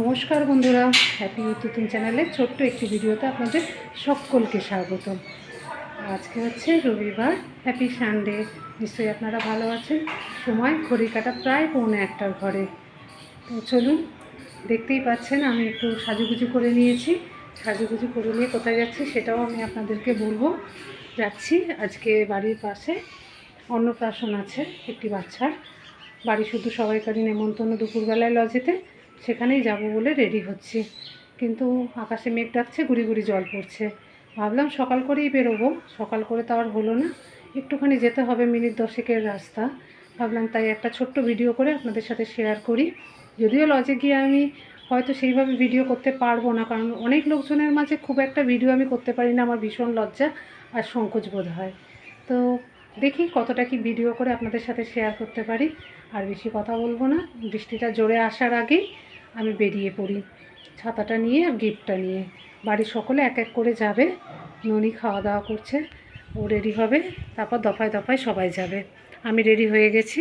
নমস্কার বন্ধুরা happy YouTube চ্যানেলের ছোট্ট একটি ভিডিওতে আপনাদের সকলকে স্বাগত। আজকে হচ্ছে রবিবার হ্যাপি সানডে নিশ্চয়ই আপনারা ভালো আছেন? সময় ঘড়ি কাটা প্রায় পৌনে একটার ঘরে। তো চলুন, দেখতেই পাচ্ছেন, আমি একটু সাজুগুজু করে নিয়েছি। সাজুগুজু করে নিয়ে কোথায় যাচ্ছি সেটাও আমি আপনাদেরকে বলব। যাচ্ছি আজকে বাড়ির পাশে, অন্নপ্রাশন আছে, একটি বাচ্চার। বাড়ি শুধু সবাইকারই নেমন্তন্ন দুপুরবেলায় লজেতে। সেখানেই যাব বলে রেডি হচ্ছি। কিন্তু আকাশে মেঘ ডাকছে, গুড়ি গুড়ি জল পড়ছে। ভাবলাম সকাল করেই বেরোবো। সকাল করে তো আর হলো না। একটুখানি যেতে হবে মিনিট দশেকের রাস্তা। ভাবলাম তাই একটা ছোট্ট ভিডিও করে আপনাদের সাথে শেয়ার করি। যদিও লজে গিয়ে আমি হয়তো সেইভাবে ভিডিও করতে পারব না, কারণ অনেক লোকজনের মাঝে খুব একটা ভিডিও আমি করতে পারি না, আমার ভীষণ লজ্জা আর সংকোচ বোধ হয়। তো দেখি কতটা কি ভিডিও করে আপনাদের সাথে শেয়ার করতে পারি। আর বেশি কথা বলব না। বৃষ্টিটা জোরে আসার আগেই আমি বেরিয়ে পড়ি। ছাতাটা নিয়ে আর গিফটটা নিয়ে। বাড়ির সকলে এক এক করে যাবে। ননি খাওয়া দাওয়া করছে। ও রেডি হবে। তারপর দফায় দফায় সবাই যাবে। আমি রেডি হয়ে গেছি।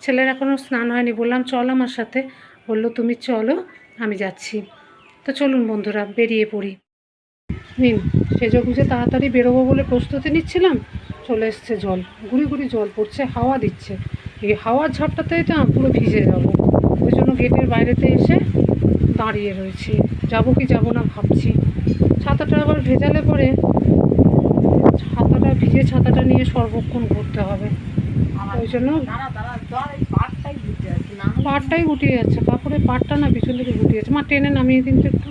ছেলের এখনও স্নান হয়নি। বললাম, চল আমার সাথে। বলল, তুমি চলো, আমি যাচ্ছি। তো চলুন বন্ধুরা, বেরিয়ে পড়ি। নিন, সেজে গুজে তাড়াতাড়ি বেরোবো বলে প্রস্তুতি নিচ্ছিলাম। চলে এসছে জল। গুড়ি গুড়ি জল পড়ছে, হাওয়া দিচ্ছে। এই হাওয়ার ঝাপটাতেই তো পুরো ভিজে যাব। ওই জন্য গেটের বাইরেতে এসে দাঁড়িয়ে রয়েছি। যাব কি যাব না ভাবছি। ছাতাটা আবার ভেজালে পরে ছাতাটা ভিজে ছাতাটা নিয়ে সর্বক্ষণ ঘুরতে হবে। ওই জন্য পাটটাই গুটিয়ে যাচ্ছে। কাপড়ের পাটটা না পিছন দিকে গুটিয়ে যাচ্ছে। মা, টেনে নামিয়ে দিন তো একটু।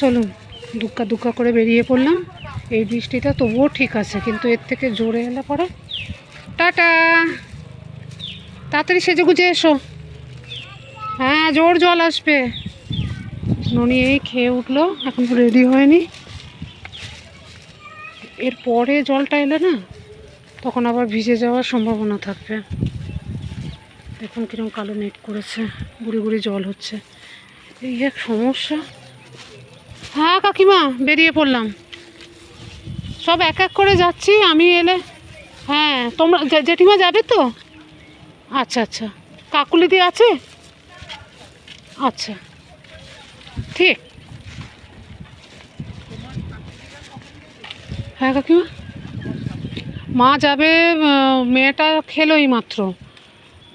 চলুন, দুক্কা দুক্কা করে বেরিয়ে পড়লাম। এই বৃষ্টিটা তবুও ঠিক আছে, কিন্তু এর থেকে জোরে এলে পরে। টাটা! তাড়াতাড়ি সেজে গুজে এসো। হ্যাঁ জোর জল আসবে। ননি এই খেয়ে উঠল, এখন রেডি হয়নি। এর পরে জলটা এলে না, তখন আবার ভিজে যাওয়ার সম্ভাবনা থাকবে। দেখুন কীরকম কালো নেট করেছে, গুড়ি গুড়ি জল হচ্ছে। এই এক সমস্যা। হ্যাঁ কাকিমা, বেরিয়ে পড়লাম। সব এক এক করে যাচ্ছি, আমি এলে। হ্যাঁ তোমরা জেঠিমা যাবে তো? আচ্ছা আচ্ছা। কাকুলিদি আছে? আচ্ছা। ঠিক। হ্যাঁ কাকিমা? মা যাবে মেয়েটা খেলোই মাত্র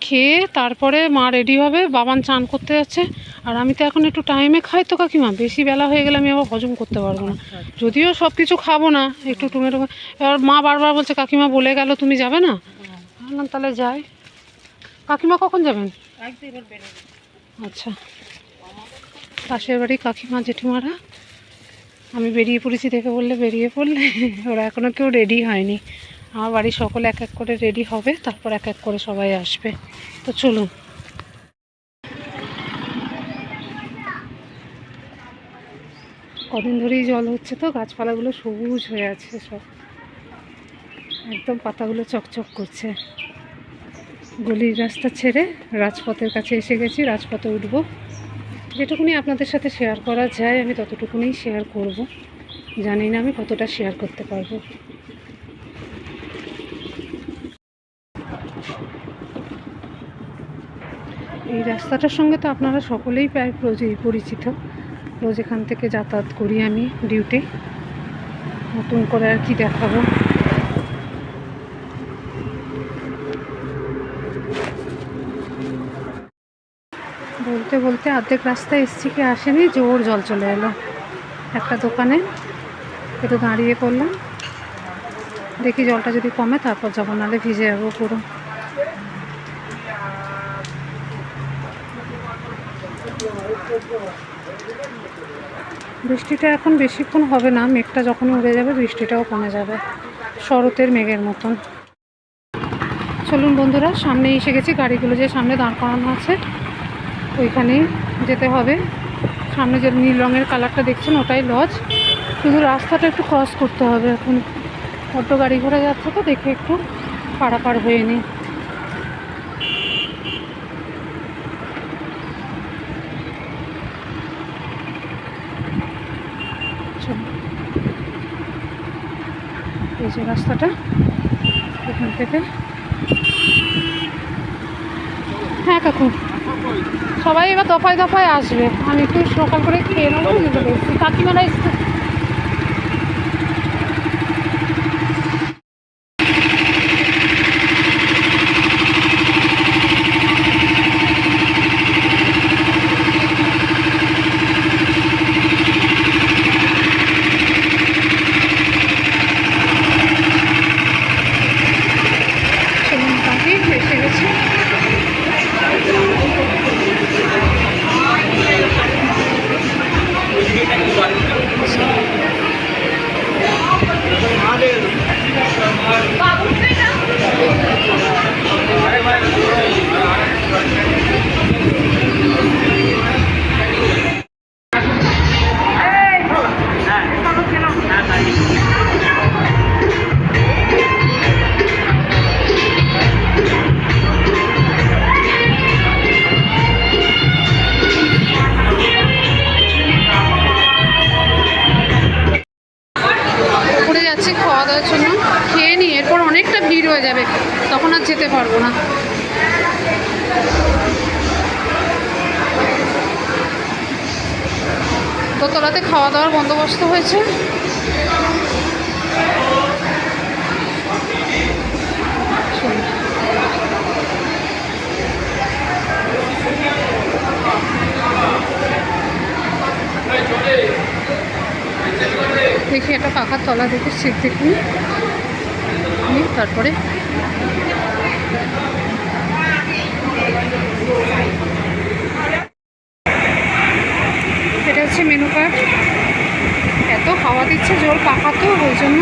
খেয়ে তারপরে মা রেডি হবে, বাবান চান করতে যাচ্ছে। আর আমি তো এখন একটু টাইমে খাই তো, কাকিমা। বেশি বেলা হয়ে গেলে আমি আবার হজম করতে পারব না। যদিও সব কিছু খাব না, একটু টুমে এবার মা বারবার বলছে, কাকিমা বলে গেল, তুমি যাবে না? তাহলে যাই। কাকিমা কখন যাবেন? আচ্ছা। পাশের বাড়ি কাকিমা জেঠিমারা। আমি বেরিয়ে পড়েছি দেখে বললে বেরিয়ে পড়লে। ওরা এখনও কেউ রেডি হয়নি। আমার বাড়ির সকলে এক এক করে রেডি হবে তারপর এক এক করে সবাই আসবে। তো চলুন। কদিন ধরেই জল হচ্ছে তো গাছপালাগুলো সবুজ হয়ে আছে সব। একদম পাতাগুলো চকচক করছে। গলির রাস্তা ছেড়ে রাজপথের কাছে এসে গেছি, রাজপথে উঠবো। যেটুকুনি আপনাদের সাথে শেয়ার করা যায়, আমি ততটুকুনি শেয়ার করব। জানি না আমি কতটা শেয়ার করতে পারব। এই রাস্তাটার সঙ্গে তো আপনারা সকলেই প্রায় পরিচিত। রোজ এখান থেকে যাতায়াত করি আমি ডিউটি নতুন করে আর কি দেখাবো? বলতে বলতে অর্ধেক রাস্তায় এসছি কি আসেনি, জোর জল চলে এলো। একটা দোকানে, একটু দাঁড়িয়ে পড়লাম। দেখি জলটা যদি কমে, তারপর যাব, নাহলে ভিজে যাব পুরো। বৃষ্টিটা এখন বেশিক্ষণ হবে না, মেঘটা যখন উড়ে যাবে, বৃষ্টিটাও কমে যাবে। শরতের মেঘের মতন। চলুন বন্ধুরা সামনে এসে গেছি, গাড়িগুলো যে সামনে দাঁড় করানো আছে। ওইখানেই যেতে হবে। সামনে যে নীল রঙের কালারটা দেখছেন, ওটাই লজ শুধু রাস্তাটা একটু ক্রস করতে হবে। এখন অটো গাড়ি ঘোড়া যাচ্ছে তো, দেখে একটু পারাপার হয়ে নিই। এই যে রাস্তাটা, এখান থেকে। হ্যাঁ কাকু। সবাই এবার দফায় দফায় আসবে। আমি একটু সকাল করে খেয়ে নেব কাকিমারা ভিড় হয়ে যাবে, তখন আর যেতে পারব না দোতলাতে খাওয়া দাওয়ার বন্দোবস্ত হয়েছে। দেখি একটা পাখার তলা দেখে সিট দেখি নিই, তারপরে এটা হচ্ছে মেনু কার্ড এত হাওয়া দিচ্ছে জল পাকা তো ওই জন্য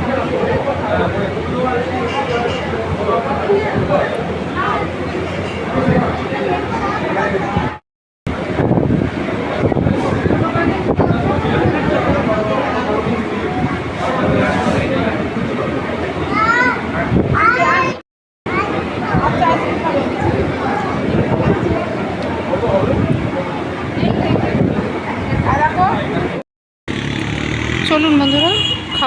চলুন বন্ধুরা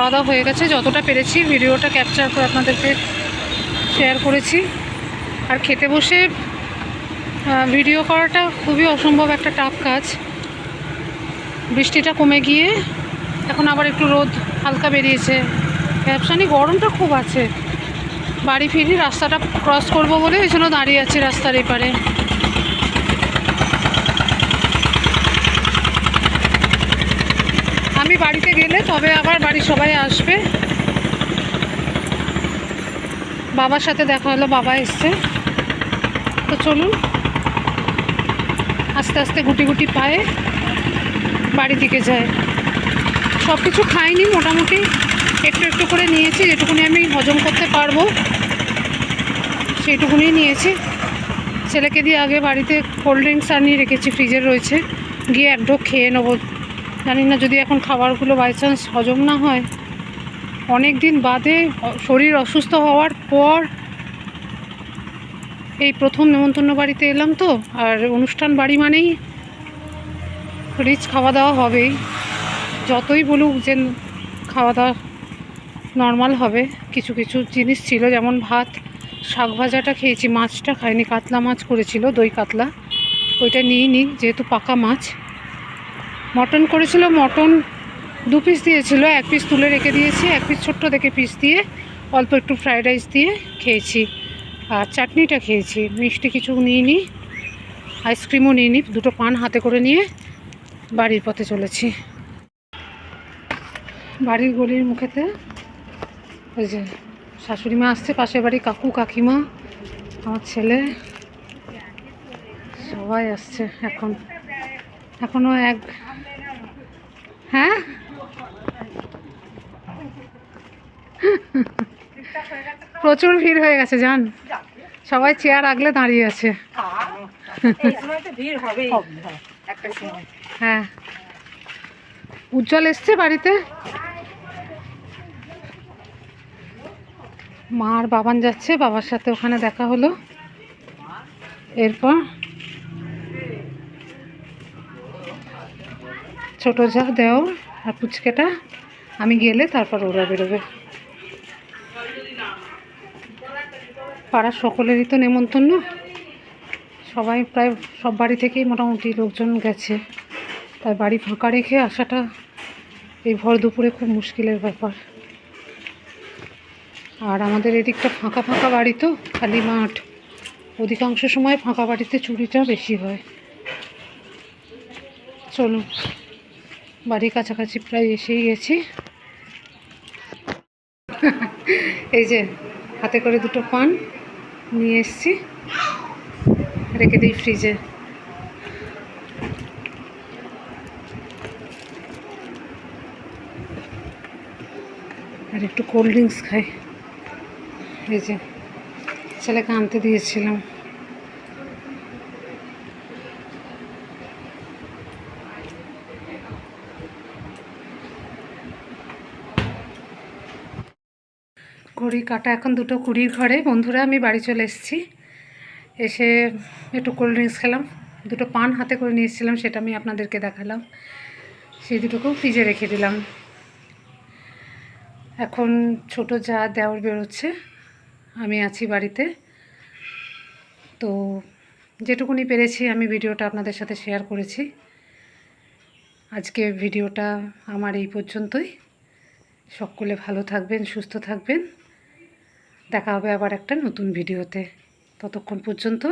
খাওয়া দাওয়া হয়ে গেছে। যতটা পেরেছি ভিডিওটা ক্যাপচার করে আপনাদেরকে শেয়ার করেছি। আর খেতে বসে ভিডিও করাটা খুবই অসম্ভব একটা টাফ কাজ। বৃষ্টিটা কমে গিয়ে এখন আবার একটু রোদ হালকা বেরিয়েছে। ব্যবসানি গরমটা খুব আছে। বাড়ি ফিরি রাস্তাটা ক্রস করব বলে ওই জন্য দাঁড়িয়ে আছি রাস্তার এপারে। আমি বাড়িতে গেলে তবে আবার বাড়ির সবাই আসবে। বাবার সাথে দেখা হলো, বাবা এসছে। তো চলুন, আস্তে আস্তে গুটি গুটি পায়ে বাড়ি দিকে যায়। সব কিছু খাইনি, মোটামুটি একটু একটু করে নিয়েছি, যেটুকুনি আমি হজম করতে পারব সেইটুকুনি নিয়েছি। ছেলেকে দিয়ে আগে বাড়িতে কোল্ড ড্রিঙ্কস আনিয়ে রেখেছি, ফ্রিজে রয়েছে। গিয়ে এক ঢোক খেয়ে নেব। জানি না যদি এখন খাবারগুলো বাই চান্স হজম না হয় অনেক দিন বাদে শরীর অসুস্থ হওয়ার পর এই প্রথম নেমন্তন্ন বাড়িতে এলাম তো, আর অনুষ্ঠান বাড়ি মানেই রিচ খাওয়া দাওয়া হবেই। যতই বলুক যে খাওয়া দাওয়া নর্মাল হবে, কিছু কিছু জিনিস ছিল যেমন ভাত, শাক ভাজাটা খেয়েছি, মাছটা খাইনি, কাতলা মাছ করেছিল, দই কাতলা, ওইটা নিয়ে নিই যেহেতু পাকা মাছ। মটন করেছিল, মটন দু পিস দিয়েছিল, এক পিস তুলে রেখে দিয়েছি, এক পিস ছোট্ট দেখে পিস দিয়ে অল্প একটু ফ্রায়েড রাইস দিয়ে খেয়েছি। আর চাটনিটা খেয়েছি, মিষ্টি কিছু নিয়ে নিই আইসক্রিমও নিয়ে নিই দুটো পান হাতে করে নিয়ে বাড়ির পথে চলেছি। বাড়ির গলির মুখেতে ওই যে শাশুড়ি মা আসছে, পাশের বাড়ি কাকু, কাকিমা, আমার ছেলে, সবাই আসছে এখন। এখনও এক হ্যাঁ? প্রচুর ভিড় হয়ে গেছে জান। সবাই চেয়ার আগলে দাঁড়িয়ে আছে। হ্যাঁ। উজ্জ্বল এসছে বাড়িতে? মা আর বাবান যাচ্ছে বাবার সাথে ওখানে দেখা হলো। এরপর? ছোট যা, দেও। আর পুচকেটা, আমি গেলে তারপর ওরা বেরোবে। পাড়ার সকলেরই তো নেমন্তন্ন। সবাই প্রায় সব বাড়ি থেকেই মোটামুটি লোকজন গেছে। তাই বাড়ি ফাঁকা রেখে আসাটা এই ভর দুপুরে খুব মুশকিলের ব্যাপার। আর আমাদের এদিকটা ফাঁকা ফাঁকা বাড়ি তো, খালি মাঠ। অধিকাংশ সময় ফাঁকা বাড়িতে চুরিটা বেশি হয়। চলুন। বাড়ির কাছাকাছি প্রায় এসেই গেছি। এই যে, হাতে করে দুটো পান নিয়ে এসছি। রেখে দিই ফ্রিজে। আর একটু কোল্ড ড্রিঙ্কস খাই। এই যে, ছেলেকে আনতে দিয়েছিলাম। ঘড়ি কাটা, এখন দুটো কুড়ির ঘরে। বন্ধুরা, আমি বাড়ি চলে এসেছি। এসে একটু কোল্ড ড্রিঙ্কস খেলাম। দুটো পান হাতে করে নিয়ে এসেছিলাম, সেটা আমি আপনাদেরকে দেখালাম। সেই দুটোকেও ফ্রিজে রেখে দিলাম। এখন ছোট যা দেওয়ার বেরোচ্ছে, আমি আছি বাড়িতে। তো যেটুকুনি পেরেছি, আমি ভিডিওটা আপনাদের সাথে শেয়ার করেছি। আজকে ভিডিওটা আমার এই পর্যন্তই। সকলে ভালো থাকবেন, সুস্থ থাকবেন। দেখা হবে আবার একটা নতুন ভিডিওতে। ততক্ষণ পর্যন্ত